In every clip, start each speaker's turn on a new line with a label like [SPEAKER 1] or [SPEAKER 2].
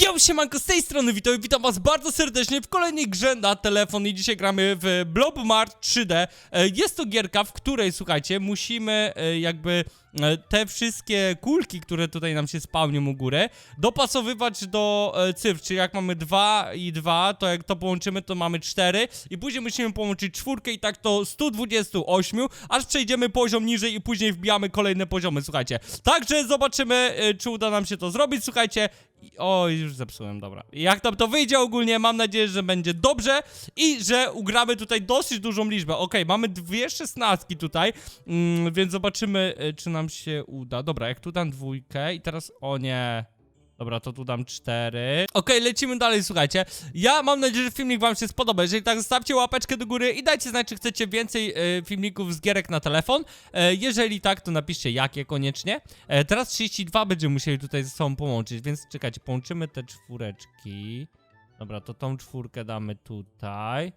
[SPEAKER 1] Yo, siemanko, z tej strony witam, witam was bardzo serdecznie w kolejnej grze na telefon i dzisiaj gramy w Blobmart 3D. E, Jest to gierka, w której, słuchajcie, musimy e, jakby e, te wszystkie kulki, które tutaj nam się spełnią u góry, dopasowywać do cyfr, czyli jak mamy 2 i 2, to jak to połączymy, to mamy 4 i później musimy połączyć czwórkę i tak to 128, aż przejdziemy poziom niżej i później wbijamy kolejne poziomy, słuchajcie. Także zobaczymy, czy uda nam się to zrobić, słuchajcie. Oj, już zepsułem, dobra. Jak tam to wyjdzie ogólnie, mam nadzieję, że będzie dobrze i że ugramy tutaj dosyć dużą liczbę. Okej, mamy dwie szesnastki tutaj, mm, więc zobaczymy, y, czy nam się uda. Dobra, jak tu dam dwójkę i teraz, o nie... Dobra, to tu dam cztery. Okej, lecimy dalej, słuchajcie. Ja mam nadzieję, że filmik wam się spodoba. Jeżeli tak, zostawcie łapeczkę do góry i dajcie znać, czy chcecie więcej e, filmików z gierek na telefon. E, jeżeli tak, to napiszcie jakie koniecznie. E, teraz 32 będziemy musieli tutaj ze sobą połączyć, więc czekajcie, połączymy te czwóreczki. Dobra, to tą czwórkę damy tutaj.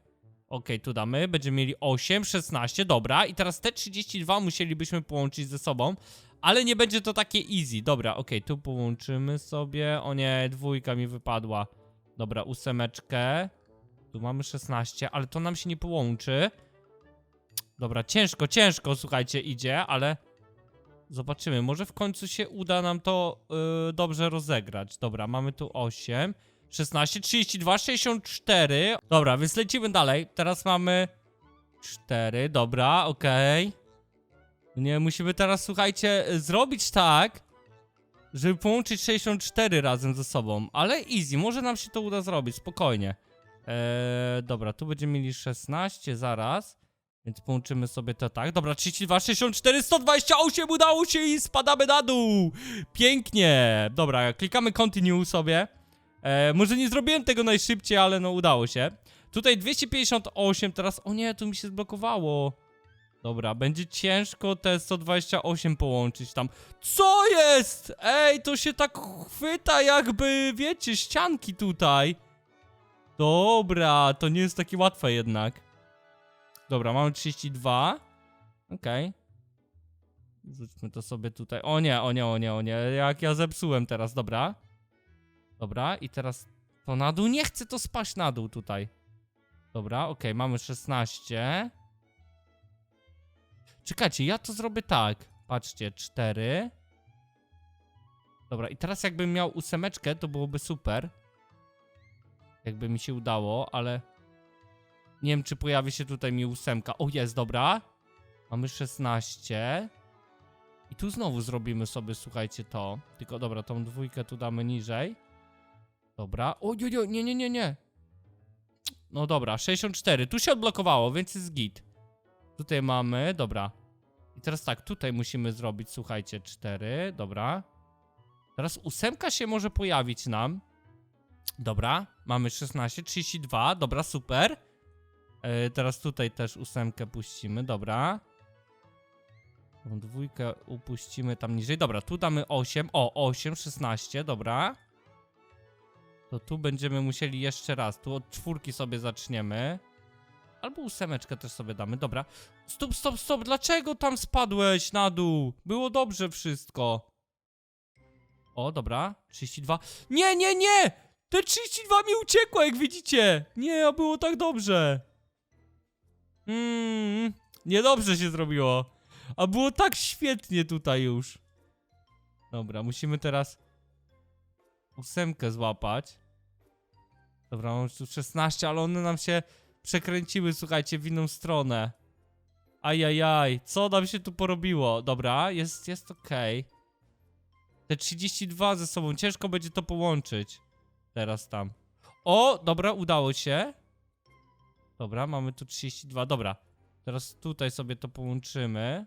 [SPEAKER 1] Okej, tu damy, będziemy mieli 8, 16, dobra. I teraz te 32 musielibyśmy połączyć ze sobą, ale nie będzie to takie easy. Dobra, okej, tu połączymy sobie. O nie, dwójka mi wypadła. Dobra, ósemeczkę. Tu mamy 16, ale to nam się nie połączy. Dobra, ciężko, ciężko, słuchajcie, idzie, ale zobaczymy. Może w końcu się uda nam to yy, dobrze rozegrać. Dobra, mamy tu 8, 16, 32, 64. Dobra, więc lecimy dalej. Teraz mamy 4, dobra, okej. Nie, musimy teraz, słuchajcie, zrobić tak, żeby połączyć 64 razem ze sobą. Ale easy, może nam się to uda zrobić, spokojnie. Eee, dobra, tu będziemy mieli 16 zaraz. Więc połączymy sobie to tak. Dobra, 32, 64, 128 udało się i spadamy na dół. Pięknie. Dobra, klikamy continue sobie. E, może nie zrobiłem tego najszybciej, ale no udało się. Tutaj 258 teraz. O nie, tu mi się zblokowało. Dobra, będzie ciężko te 128 połączyć tam. Co jest? Ej, to się tak chwyta jakby, wiecie, ścianki tutaj. Dobra, to nie jest takie łatwe jednak. Dobra, mamy 32. Okej. Rzućmy to sobie tutaj. O nie, o nie, o nie, o nie. Jak ja zepsułem teraz, dobra. Dobra, i teraz to na dół. Nie chcę to spaść na dół tutaj. Dobra, okej, mamy 16. Czekajcie, ja to zrobię tak. Patrzcie, 4. Dobra, i teraz jakbym miał ósemeczkę, to byłoby super. Jakby mi się udało, ale... Nie wiem, czy pojawi się tutaj mi ósemka. O, jest, dobra. Mamy 16. I tu znowu zrobimy sobie, słuchajcie, to. Tylko, dobra, tą dwójkę tu damy niżej. Dobra. O, nie, nie, nie, nie. No dobra, 64. Tu się odblokowało, więc jest git. Tutaj mamy, dobra. I teraz tak, tutaj musimy zrobić, słuchajcie, 4. Dobra. Teraz ósemka się może pojawić nam. Dobra, mamy 16, 32. Dobra, super. E, teraz tutaj też ósemkę puścimy, dobra. Tą dwójkę upuścimy tam niżej. Dobra, tu damy 8. O, 8, 16, dobra. To tu będziemy musieli jeszcze raz. Tu od czwórki sobie zaczniemy. Albo ósemeczkę też sobie damy, dobra. Stop, stop, stop, dlaczego tam spadłeś na dół? Było dobrze wszystko. O, dobra, 32. Nie, nie, nie! Te 32 mi uciekło, jak widzicie. Nie, a było tak dobrze. Mmm, niedobrze się zrobiło. A było tak świetnie tutaj już. Dobra, musimy teraz ósemkę złapać. Dobra, mam tu 16, ale one nam się przekręciły, słuchajcie, w inną stronę. Ajajaj, co nam się tu porobiło? Dobra, jest, jest okej. Te 32 ze sobą, ciężko będzie to połączyć. Teraz tam. O, dobra, udało się. Dobra, mamy tu 32, dobra. Teraz tutaj sobie to połączymy.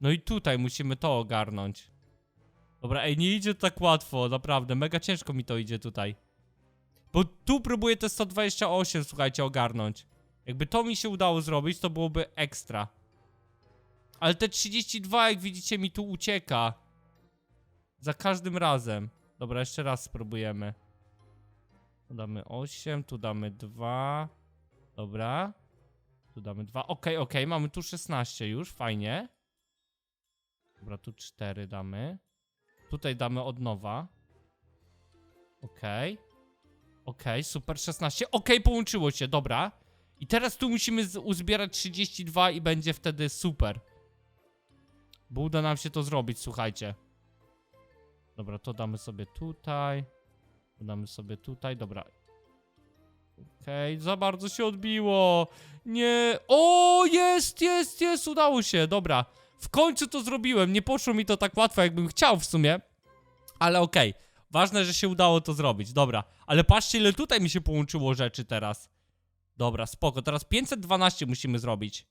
[SPEAKER 1] No i tutaj musimy to ogarnąć. Dobra, ej, nie idzie tak łatwo, naprawdę, mega ciężko mi to idzie tutaj. Bo tu próbuję te 128, słuchajcie, ogarnąć. Jakby to mi się udało zrobić, to byłoby ekstra. Ale te 32, jak widzicie, mi tu ucieka. Za każdym razem. Dobra, jeszcze raz spróbujemy. Tu damy 8, tu damy 2. Dobra. Tu damy 2. Okej, okej, mamy tu 16 już, fajnie. Dobra, tu 4 damy. Tutaj damy od nowa. Okej. Okej, super, 16. Okej, połączyło się, dobra. I teraz tu musimy uzbierać 32 i będzie wtedy super. Bo uda nam się to zrobić, słuchajcie. Dobra, to damy sobie tutaj. Damy sobie tutaj, dobra. Okej, za bardzo się odbiło. Nie. O, jest, jest, jest, udało się, dobra. W końcu to zrobiłem. Nie poszło mi to tak łatwo, jakbym chciał w sumie. Ale okej. Ważne, że się udało to zrobić, dobra. Ale patrzcie, ile tutaj mi się połączyło rzeczy teraz. Dobra, spoko. Teraz 512 musimy zrobić.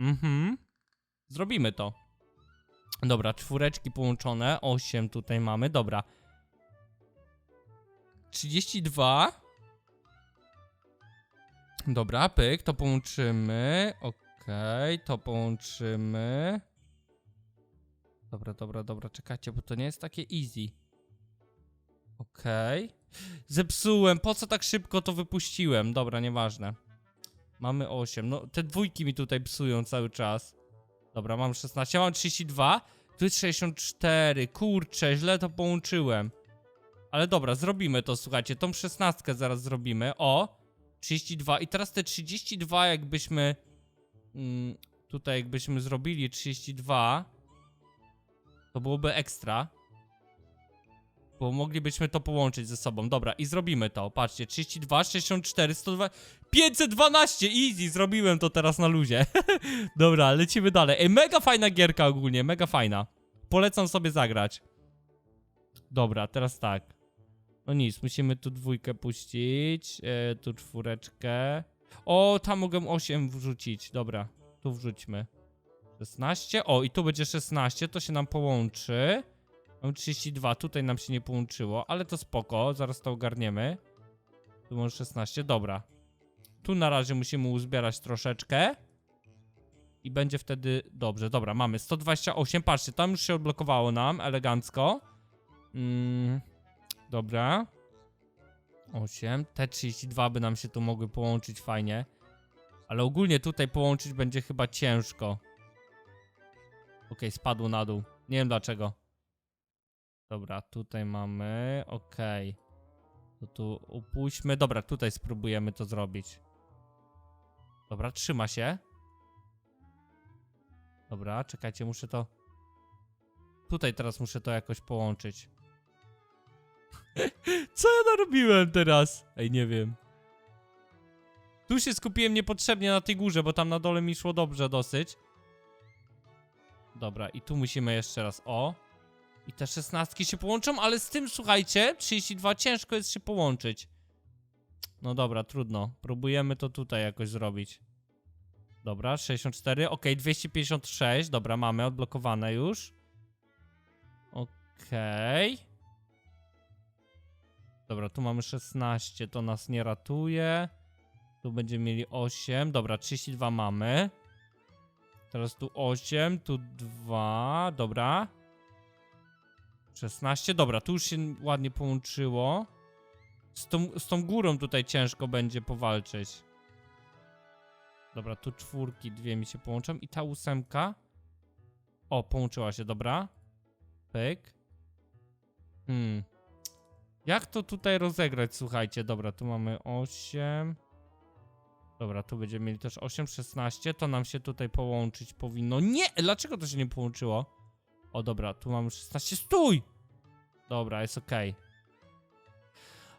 [SPEAKER 1] Mhm. Zrobimy to. Dobra, czwóreczki połączone. 8 tutaj mamy, dobra. 32. Dobra, pyk, to połączymy. Okej, to połączymy. Dobra, dobra, dobra, czekajcie, bo to nie jest takie easy. Okej. Zepsułem, po co tak szybko to wypuściłem? Dobra, nieważne. Mamy 8. No, te dwójki mi tutaj psują cały czas. Dobra, mam 16, mam 32. Tu jest 64. Kurczę, źle to połączyłem. Ale dobra, zrobimy to, słuchajcie. Tą 16 zaraz zrobimy. O, 32. I teraz te 32 jakbyśmy... Mm, tutaj jakbyśmy zrobili 32... To byłoby ekstra. Bo moglibyśmy to połączyć ze sobą. Dobra, i zrobimy to. Patrzcie, 32, 64, 102, 512, easy, zrobiłem to teraz na luzie. Dobra, lecimy dalej. Ej, mega fajna gierka ogólnie, mega fajna. Polecam sobie zagrać. Dobra, teraz tak. No nic, musimy tu dwójkę puścić, e, tu czwóreczkę. O, tam mogę 8 wrzucić, dobra, tu wrzućmy. 16, o i tu będzie 16, to się nam połączy. Mam 32, tutaj nam się nie połączyło, ale to spoko, zaraz to ogarniemy. Tu może 16, dobra. Tu na razie musimy uzbierać troszeczkę. I będzie wtedy dobrze. Dobra, mamy 128, patrzcie, tam już się odblokowało nam, elegancko. Mm, dobra. 8, te 32 by nam się tu mogły połączyć fajnie. Ale ogólnie tutaj połączyć będzie chyba ciężko. Okej, spadło na dół. Nie wiem dlaczego. Dobra, tutaj mamy. Okej. To tu upuśćmy. Dobra, tutaj spróbujemy to zrobić. Dobra, trzyma się. Dobra, czekajcie, muszę to. Tutaj teraz muszę to jakoś połączyć. Co ja narobiłem teraz? Ej, nie wiem. Tu się skupiłem niepotrzebnie na tej górze, bo tam na dole mi szło dobrze dosyć. Dobra, i tu musimy jeszcze raz. O. I te szesnastki się połączą, ale z tym, słuchajcie, 32 ciężko jest się połączyć. No dobra, trudno. Próbujemy to tutaj jakoś zrobić. Dobra, 64, ok, 256, dobra, mamy odblokowane już. Okej. Dobra, tu mamy 16, to nas nie ratuje. Tu będziemy mieli 8, dobra, 32 mamy. Teraz tu 8, tu 2, dobra. 16, dobra, tu już się ładnie połączyło. Z tą, z tą górą tutaj ciężko będzie powalczyć. Dobra, tu czwórki, dwie mi się połączą i ta ósemka. O, połączyła się, dobra. Pyk. Hmm. Jak to tutaj rozegrać, słuchajcie? Dobra, tu mamy 8. Dobra, tu będziemy mieli też 8, 16. To nam się tutaj połączyć powinno. Nie! Dlaczego to się nie połączyło? O, dobra, tu mamy 16. Stój! Dobra, jest okej.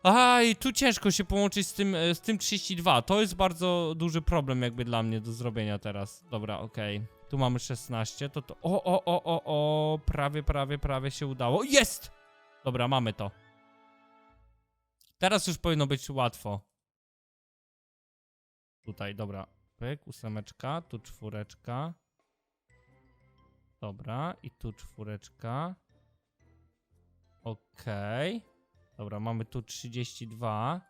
[SPEAKER 1] Aj, tu ciężko się połączyć z tym, e, z tym 32. To jest bardzo duży problem jakby dla mnie do zrobienia teraz. Dobra, okej. Tu mamy 16, to to... O, o, o, o, o, prawie, prawie, prawie się udało. Jest! Dobra, mamy to. Teraz już powinno być łatwo. Tutaj, dobra. Pyk, ósemeczka, tu czwóreczka. Dobra, i tu czwóreczka. Okej. Dobra, mamy tu 32.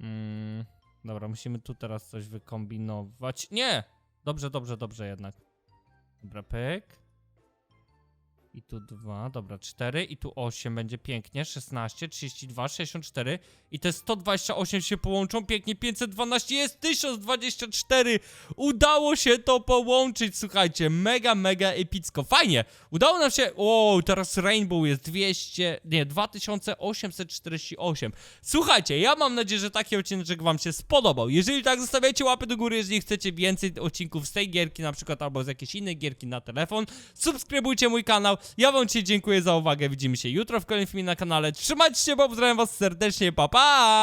[SPEAKER 1] Mm, dobra, musimy tu teraz coś wykombinować. Nie! Dobrze, dobrze, dobrze jednak. Dobra, pyk. I tu 2, dobra, 4 i tu 8 będzie pięknie, 16, 32, 64 i te 128 się połączą, pięknie, 512 jest 1024! Udało się to połączyć, słuchajcie, mega, mega epicko, fajnie! Udało nam się, o, teraz Rainbow jest 200, nie, 2848. Słuchajcie, ja mam nadzieję, że taki odcinek wam się spodobał. Jeżeli tak, zostawiajcie łapy do góry, jeżeli chcecie więcej odcinków z tej gierki na przykład, albo z jakiejś innej gierki na telefon. Subskrybujcie mój kanał. Ja wam dzisiaj dziękuję za uwagę. Widzimy się jutro w kolejnym filmie na kanale. Trzymajcie się, bo pozdrawiam was serdecznie. Pa, pa!